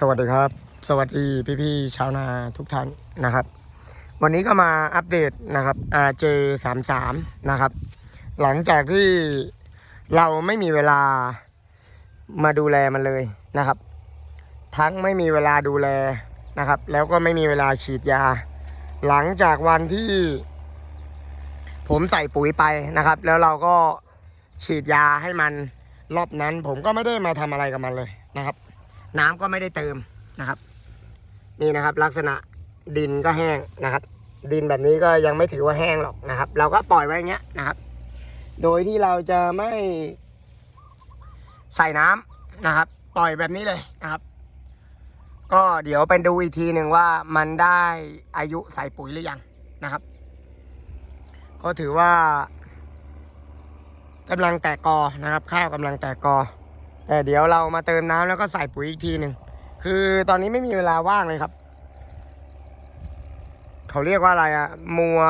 สวัสดีครับ สวัสดีพี่ๆชาวนาทุกท่านนะครับ วันนี้ก็มาอัปเดตนะครับ RJ 3 3นะครับ หลังจากที่เราไม่มีเวลามาดูแลมันเลยนะครับ ทั้งไม่มีเวลาดูแลนะครับ แล้วก็ไม่มีเวลาฉีดยา หลังจากวันที่ ผมใส่ปุ๋ยไปนะครับ แล้วเราก็ฉีดยาให้มันรอบนั้น ผมก็ไม่ได้มาทำอะไรกับมันเลยนะครับ น้ำก็ไม่ได้เติมนะครับ นี่นะครับ ลักษณะดินก็แห้งนะครับ ดินแบบนี้ก็ยังไม่ถือว่าแห้งหรอกนะครับ เราก็ปล่อยไว้อย่างเงี้ยนะครับ โดยที่เราจะไม่ใส่น้ำนะครับ ปล่อยแบบนี้เลยนะครับ ก็เดี๋ยวไปดูอีกทีหนึ่งว่ามันได้อายุใส่ปุ๋ยหรือยังนะครับ ก็ถือว่ากำลังแตกกอนะครับ ข้าวกำลังแตกกอ แต่เดี๋ยวเรามาเติมน้ำแล้วก็ใส่ปุ๋ยอีกทีหนึ่งคือตอนนี้ไม่มีเวลาว่างเลยครับ เขาเรียกว่าอะไรอะมัว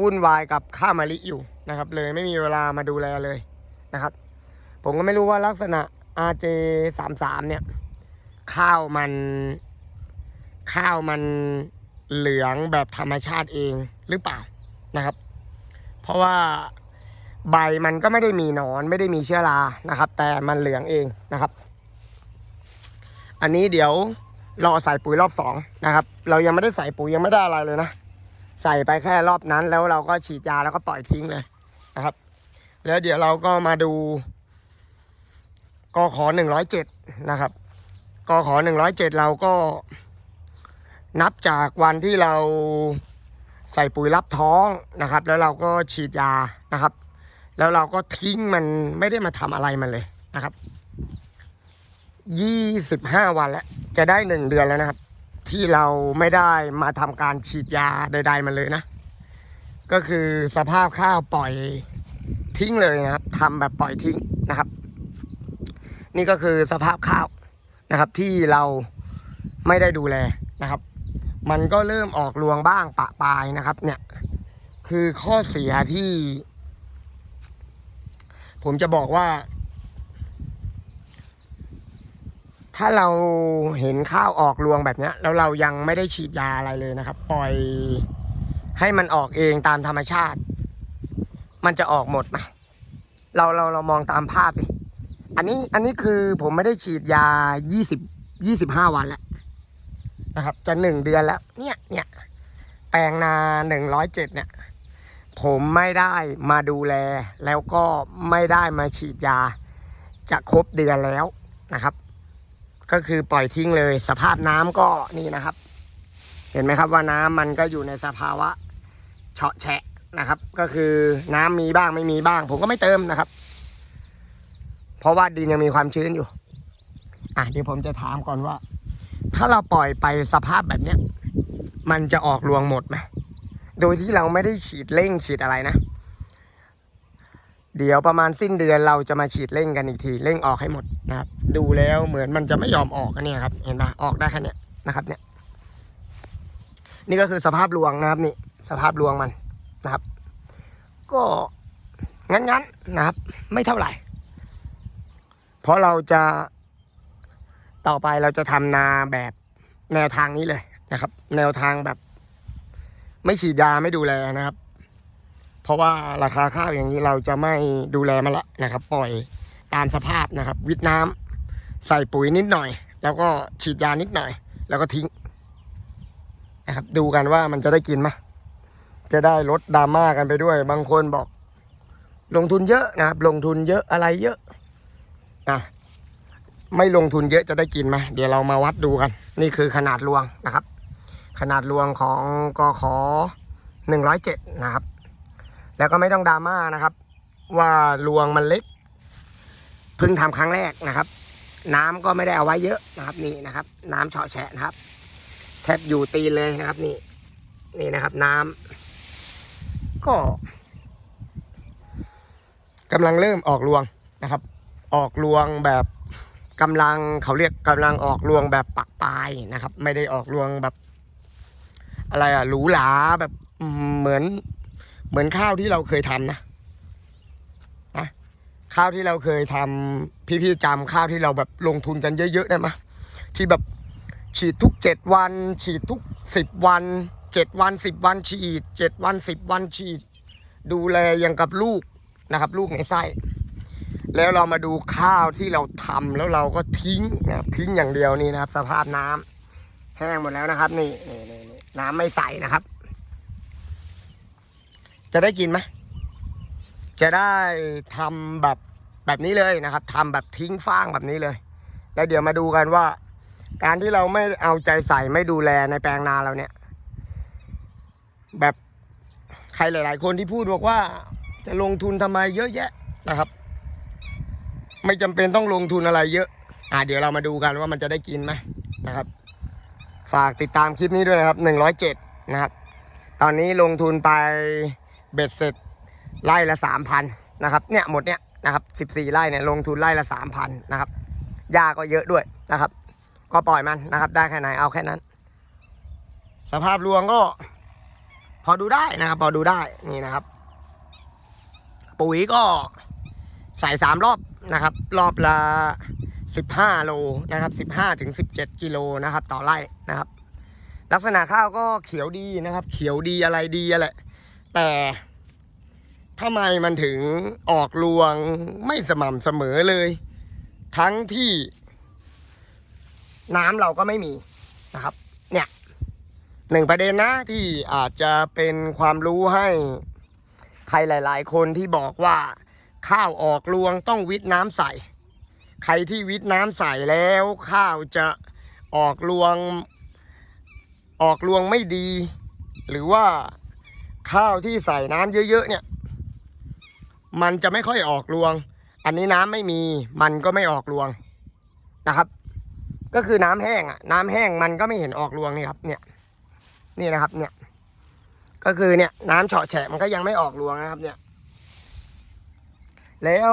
วุ่นวายกับข้ามะลิอยู่นะครับ เลยไม่มีเวลามาดูแลเลยนะครับ ผมก็ไม่รู้ว่าลักษณะ RJ 3 3 เนี่ย ข้าวมัน ข้าวมันเหลืองแบบธรรมชาติเองหรือเปล่านะครับ เพราะว่า ใบมันก็ไม่ได้มีหนอนไม่ได้มีเชื้อรานะครับ แต่มันเหลืองเองนะครับ อันนี้เดี๋ยวรอใส่ปุ๋ยรอบสองนะครับ เรายังไม่ได้ใส่ปุ๋ยยังไม่ได้อะไรเลยนะ ใส่ไปแค่รอบนั้นแล้วเราก็ฉีดยาแล้วก็ปล่อยทิ้งเลยนะครับ แล้วเดี๋ยวเราก็มาดูกขอหนึ่งร้อยเจ็ดนะครับกขอหนึ่งร้อยเจ็ดเราก็นับจากวันที่เราใส่ปุ๋ยรับท้องนะครับ แล้วเราก็ฉีดยานะครับ แล้วเราก็ทิ้งมันไม่ได้มาทำอะไรมันเลยนะครับยี่สิบห้าวันแล้วจะได้หนึ่งเดือนแล้วนะครับ ที่เราไม่ได้มาทำการฉีดยาใดๆมันเลยนะ ก็คือสภาพข้าวปล่อยทิ้งเลยนะครับทำแบบปล่อยทิ้งนะครับ นี่ก็คือสภาพข้าวนะครับ ที่เราไม่ได้ดูแลนะครับ มันก็เริ่มออกรวงบ้างปะปลายนะครับ เนี่ย คือข้อเสียที่ ผมจะบอกว่า ถ้าเราเห็นข้าวออกรวงแบบนี้แล้วเรายังไม่ได้ฉีดยาอะไรเลยนะครับ ปล่อยให้มันออกเองตามธรรมชาติ มันจะออกหมดไหมเราเราเรามองตามภาพดิอันนี้อันนี้คือผมไม่ได้ฉีดยายี่สิบยี่สิบห้าวันแล้วนะครับ จะหนึ่งเดือนแล้ว เนี่ยเนี่ยแปลงนาหนึ่งร้อยเจ็ดเนี่ย ผมไม่ได้มาดูแล แล้วก็ไม่ได้มาฉีดยา จะครบเดือนแล้วนะครับ ก็คือปล่อยทิ้งเลย สภาพน้ำก็นี่นะครับ เห็นไหมครับว่าน้ำมันก็อยู่ในสภาวะเฉาะแฉะนะครับ ก็คือน้ำมีบ้างไม่มีบ้าง ผมก็ไม่เติมนะครับ เพราะว่าดินยังมีความชื้นอยู่ อะเดี๋ยวผมจะถามก่อนว่า ถ้าเราปล่อยไปสภาพแบบเนี้ย มันจะออกรวงหมดไหม โดยที่เราไม่ได้ฉีดเร่งฉีดอะไรนะ เดี๋ยวประมาณสิ้นเดือนเราจะมาฉีดเร่งกันอีกทีเร่งออกให้หมดนะครับ ดูแล้วเหมือนมันจะไม่ยอมออกนเนี่ยครับ เห็นปะออกได้แค่เนี้ยนะครับเนี่ย นี่ก็คือสภาพรวงนะครับนี่สภาพรวงมันนะครับ ก็งั้นๆนะครับ ไม่เท่าไหร่ เพราะเราจะต่อไปเราจะทำนาแบบแนวทางนี้เลยนะครับ แนวทางแบบ ไม่ฉีดยาไม่ดูแลนะครับ เพราะว่าราคาข้าวอย่างนี้เราจะไม่ดูแลมันละนะครับ ปล่อยตามสภาพนะครับ วิทน้ำใส่ปุ๋ยนิดหน่อย แล้วก็ฉีดยานิดหน่อย แล้วก็ทิ้งนะครับ ดูกันว่ามันจะได้กินไหมจะได้ลดดราม่ากันไปด้วย บางคนบอก ลงทุนเยอะนะครับ ลงทุนเยอะอะไรเยอะอะไม่ลงทุนเยอะจะได้กินไหมเดี๋ยวเรามาวัดดูกัน นี่คือขนาดรวงนะครับ ขนาดรวงของกขอหนึ่งร้อยเจ็ดนะครับ แล้วก็ไม่ต้องดราม่านะครับ ว่ารวงมันเล็กเพิ่งทำครั้งแรกนะครับ น้ำก็ไม่ได้เอาไว้เยอะนะครับนี่นะครับ น้ำเฉาะแฉะนะครับ แทบอยู่ตีนเลยนะครับนี่ นี่นะครับ น้ำก็กำลังเริ่มออกรวงนะครับ ออกรวงแบบกำลังเขาเรียกกำลังออกรวงแบบปักปลายนะครับ ไม่ได้ออกรวงแบบ อะไรอะหรูหราแบบเหมือน เหมือนข้าวที่เราเคยทำนะนะข้าวที่เราเคยทำพี่ๆจำข้าวที่เราแบบลงทุนกันเยอะๆได้ไหมที่แบบฉีดทุกเจ็ดวัน ฉีดทุกสิบวันเจ็ดวันสิบวันฉีดเจ็ดวันสิบวันฉีด ดูแลอยังกับลูกนะครับ ลูกในไส้แล้วเรามาดูข้าวที่เราทำแล้วเราก็ทิ้งนะทิ้งอย่างเดียวนี่นะครับ สภาพน้ำแห้งหมดแล้วนะครับ นี่นี่ น้ำไม่ใส่นะครับ จะได้กินไหมจะได้ทำแบบแบบนี้เลยนะครับทำแบบทิ้งฟางแบบนี้เลย แล้วเดี๋ยวมาดูกันว่า การที่เราไม่เอาใจใส่ไม่ดูแลในแปลงนาเราเนี่ย แบบใครหลาย ๆ คนที่พูดบอกว่า จะลงทุนทำไมเยอะแยะนะครับ ไม่จำเป็นต้องลงทุนอะไรเยอะ อ่าเดี๋ยวเรามาดูกันว่ามันจะได้กินไหมนะครับ ฝากติดตามคลิปนี้ด้วยนะครับหนึ่งร้อยเจ็ดนะครับ ตอนนี้ลงทุนไปเบ็ดเสร็จไร่ละสามพันนะครับ เนี่ยหมดเนี่ยนะครับสิบสี่ไร่เนี่ยลงทุนไร่ละสามพันนะครับหญ้าก็เยอะด้วยนะครับ ก็ปล่อยมันนะครับ ได้แค่ไหนเอาแค่นั้น สภาพรวงก็ พอดูได้นะครับ พอดูได้นี่นะครับ ปุ๋ยก็ใส่สามรอบนะครับ รอบละ สิบห้าโลนะครับสิบห้าถึงสิบเจ็ดกิโลนะครับ ต่อไร่นะครับ ลักษณะข้าวก็เขียวดีนะครับ เขียวดีอะไรดีอะไรแต่ทำไมมันถึงออกรวงไม่สม่ำเสมอเลย ทั้งที่น้ำเราก็ไม่มีนะครับ เนี่ยหนึ่งประเด็นนะที่อาจจะเป็นความรู้ให้ใครหลาย ๆ คนที่บอกว่าข้าวออกรวงต้องวิทน้ำใส่ ใครที่วิทน้ำใส่แล้วข้าวจะออกรวง ออกรวงไม่ดี หรือว่าข้าวที่ใส่น้ำเยอะ ๆ เนี่ย มันจะไม่ค่อยออกรวง อันนี้น้ำไม่มีมันก็ไม่ออกรวงนะครับ ก็คือน้ำแห้งอะ น้ำแห้งมันก็ไม่เห็นออกรวงนี่ครับ เนี่ย นี่นะครับ เนี่ย ก็คือเนี่ย น้ำเฉาะแฉะมันก็ยังไม่ออกรวงนะครับ เนี่ย แล้ว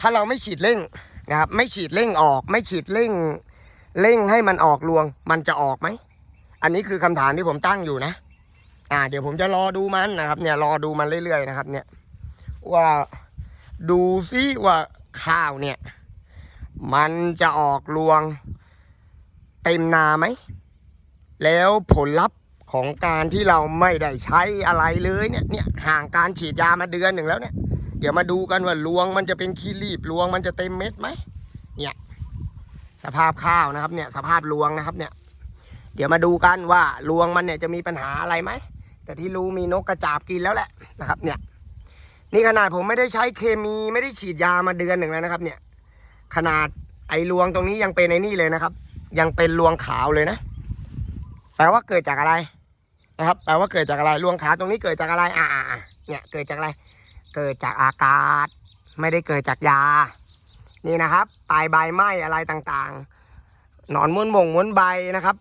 ถ้าเราไม่ฉีดเร่ง นะครับ ไม่ฉีดเร่งออก ไม่ฉีดเร่งเร่งให้มันออกรวง มันจะออกไหม อันนี้คือคำถามที่ผมตั้งอยู่นะ อ่า เดี๋ยวผมจะรอดูมันนะครับ เนี่ยรอดูมันเรื่อยๆนะครับ เนี่ย ว่าดูซิว่าข้าวเนี่ย มันจะออกรวงเต็มนาไหม แล้วผลลัพธ์ของการที่เราไม่ได้ใช้อะไรเลยเนี่ยเนี่ยห่างการฉีดยามาเดือนหนึ่งแล้วเนี่ย เดี๋ยวมาดูกันว่ารวงมันจะเป็นขี้รีบรวงมันจะเต็มเม็ดไหมเนี่ยสภาพข้าวนะครับเนี่ยสภาพรวงนะครับเนี่ย เดี๋ยวมาดูกันว่ารวงมันเนี่ยจะมีปัญหาอะไรไหมแต่ที่รู้มีนกกระจาบกินแล้วแหละนะครับ เนี่ย นี่ขนาดผมไม่ได้ใช้เคมีไม่ได้ฉีดยามาเดือนหนึ่งแล้วนะครับ เนี่ย ขนาดไอ้รวงตรงนี้ยังเป็นไอ้นี่เลยนะครับ ยังเป็นรวงขาวเลยนะแปลว่าเกิดจากอะไรนะครับแปลว่าเกิดจากอะไรรวงขาวตรงนี้เกิดจากอะไร อ่าอ่าอ่าเนี่ยเกิดจากอะไร เกิดจากอากาศ ไม่ได้เกิดจากยา นี่นะครับปลายใบไหม้อะไรต่างๆ หนอนม้วนบ่งม้วนใบนะครับ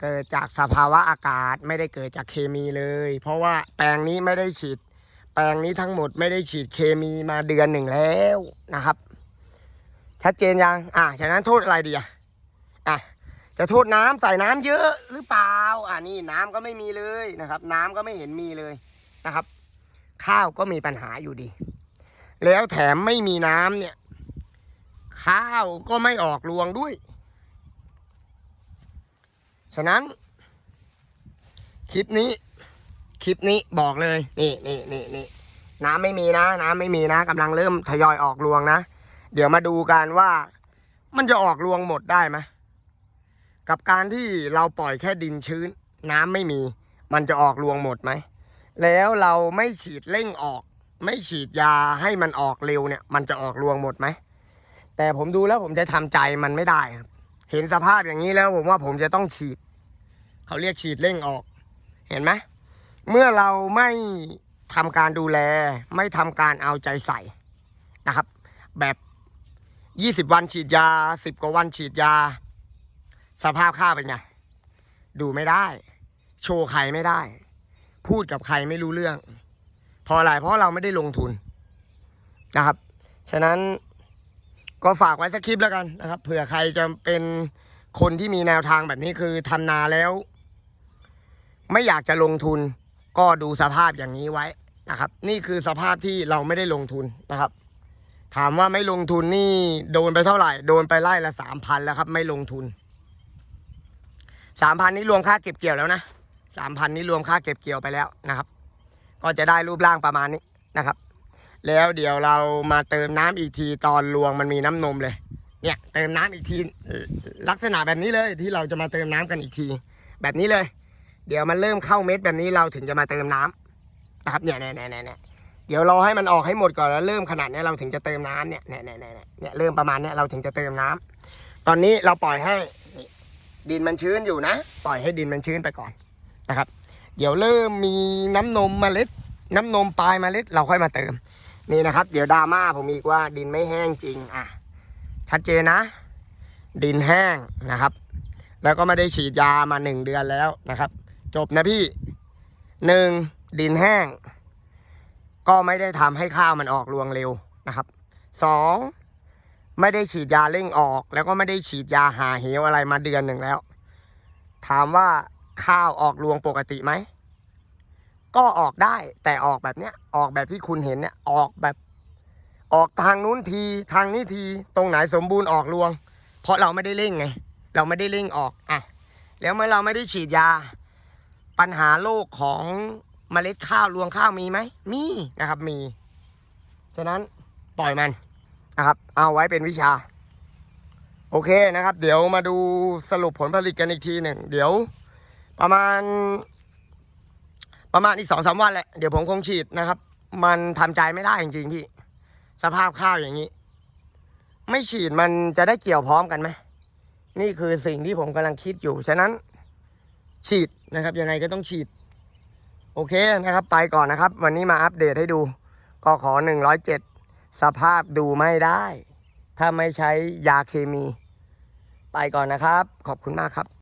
เกิดจากสภาวะอากาศไม่ได้เกิดจากเคมีเลย เพราะว่าแปลงนี้ไม่ได้ฉีด แปลงนี้ทั้งหมดไม่ได้ฉีดเคมีมาเดือนหนึ่งแล้วนะครับ ชัดเจนยังอะฉะนั้นโทษอะไรดีอะอะจะโทษน้ำใส่น้ำเยอะหรือเปล่า อ่านี่น้ำก็ไม่มีเลยนะครับ น้ำก็ไม่เห็นมีเลยนะครับ ข้าวก็มีปัญหาอยู่ดี แล้วแถมไม่มีน้ำเนี่ย ข้าวก็ไม่ออกรวงด้วย ฉะนั้น คลิปนี้ คลิปนี้บอกเลยนี่นี่นี่นี่น้ำไม่มีนะ น้ำไม่มีนะกำลังเริ่มทยอยออกรวงนะ เดี๋ยวมาดูกันว่า มันจะออกรวงหมดได้ไหมกับการที่เราปล่อยแค่ดินชื้น น้ำไม่มี มันจะออกรวงหมดไหม แล้วเราไม่ฉีดเร่งออก ไม่ฉีดยาให้มันออกเร็วเนี่ย มันจะออกรวงหมดไหม แต่ผมดูแล้วผมจะทำใจมันไม่ได้ครับ เห็นสภาพอย่างนี้แล้วผมว่าผมจะต้องฉีด เขาเรียกฉีดเร่งออก เห็นไหมเมื่อเราไม่ทำการดูแล ไม่ทำการเอาใจใส่นะครับ แบบ 20 วันฉีดยา 10 กว่าวันฉีดยา สภาพข้าวเป็นไง ดูไม่ได้ โชว์ใครไม่ได้ พูดกับใครไม่รู้เรื่องพอะไรเพราะเราไม่ได้ลงทุนนะครับ ฉะนั้นก็ฝากไว้สักคลิปแล้วกันนะครับ เผื่อใครจะเป็นคนที่มีแนวทางแบบนี้คือทำนาแล้ว ไม่อยากจะลงทุน ก็ดูสภาพอย่างนี้ไว้นะครับ นี่คือสภาพที่เราไม่ได้ลงทุนนะครับ ถามว่าไม่ลงทุนนี่โดนไปเท่าไหร่ โดนไปไล่ละสามพันแล้วครับ ไม่ลงทุนสามพันนี้รวมค่าเก็บเกี่ยวแล้วนะ สามพันนี้รวมค่าเก็บเกี่ยวไปแล้วนะครับ ก็จะได้รูปร่างประมาณนี้นะครับ แล้วเดี๋ยวเรามาเติมน้ำอีกทีตอนรวงมันมีน้ำนมเลย เนี่ยเติมน้ำอีกทีลักษณะแบบนี้เลยที่เราจะมาเติมน้ำกันอีกที แบบนี้เลย เดี๋ยวมันเริ่มเข้าเม็ดแบบนี้เราถึงจะมาเติมน้ำนะครับเนี่ยเนี่ยเนี่ยเนี่ยเดี๋ยวรอให้มันออกให้หมดก่อนแล้วเริ่มขนาดนี้เราถึงจะเติมน้ำเนี่ยเนี่ยเนี่ยเนี่ยเริ่มประมาณนี้เราถึงจะเติมน้ำตอนนี้เราปล่อยให้ดินมันชื้นอยู่นะ ปล่อยให้ดินมันชื้นไปก่อน นะครับ เดี๋ยวเริ่มมีน้ำนมเมล็ด น้ำนมปลายเมล็ดเราค่อยมาเติม นี่นะครับ เดี๋ยวดราม่าผมอีกว่าดินไม่แห้งจริงอะชัดเจนนะ ดินแห้งนะครับ แล้วก็ไม่ได้ฉีดยามาหนึ่งเดือนแล้วนะครับ จบนะพี่หนึ่งดินแห้ง ก็ไม่ได้ทำให้ข้าวมันออกรวงเร็วนะครับสองไม่ได้ฉีดยาเร่งออก แล้วก็ไม่ได้ฉีดยาหาเหวอะไรมาเดือนหนึ่งแล้ว ถามว่า ข้าวออกรวงปกติไหม ก็ออกได้แต่ออกแบบเนี้ย ออกแบบที่คุณเห็นเนี่ย ออกแบบ ออกทางนู้นทีทางนี้ทีตรงไหนสมบูรณ์ออกรวง เพราะเราไม่ได้เร่งไง เราไม่ได้เร่งออกอะแล้วเมื่อเราไม่ได้ฉีดยา ปัญหาโรคของเมล็ดข้าวรวงข้าวมีไหมมีนะครับมีฉะนั้นปล่อยมันนะครับ เอาไว้เป็นวิชา โอเคนะครับ เดี๋ยวมาดูสรุปผลผลิตกันอีกทีหนึ่งเดี๋ยว ประมาณ ประมาณอีกสองสามวันแหละ เดี๋ยวผมคงฉีดนะครับ มันทำใจไม่ได้จริงๆพี่ สภาพข้าวอย่างนี้ ไม่ฉีดมันจะได้เกี่ยวพร้อมกันไหมนี่คือสิ่งที่ผมกำลังคิดอยู่ ฉะนั้น ฉีดนะครับ ยังไงก็ต้องฉีด โอเคนะครับ ไปก่อนนะครับ วันนี้มาอัปเดตให้ดูก็ขอหนึ่งร้อยเจ็ดสภาพดูไม่ได้ ถ้าไม่ใช้ยาเคมี ไปก่อนนะครับ ขอบคุณมากครับ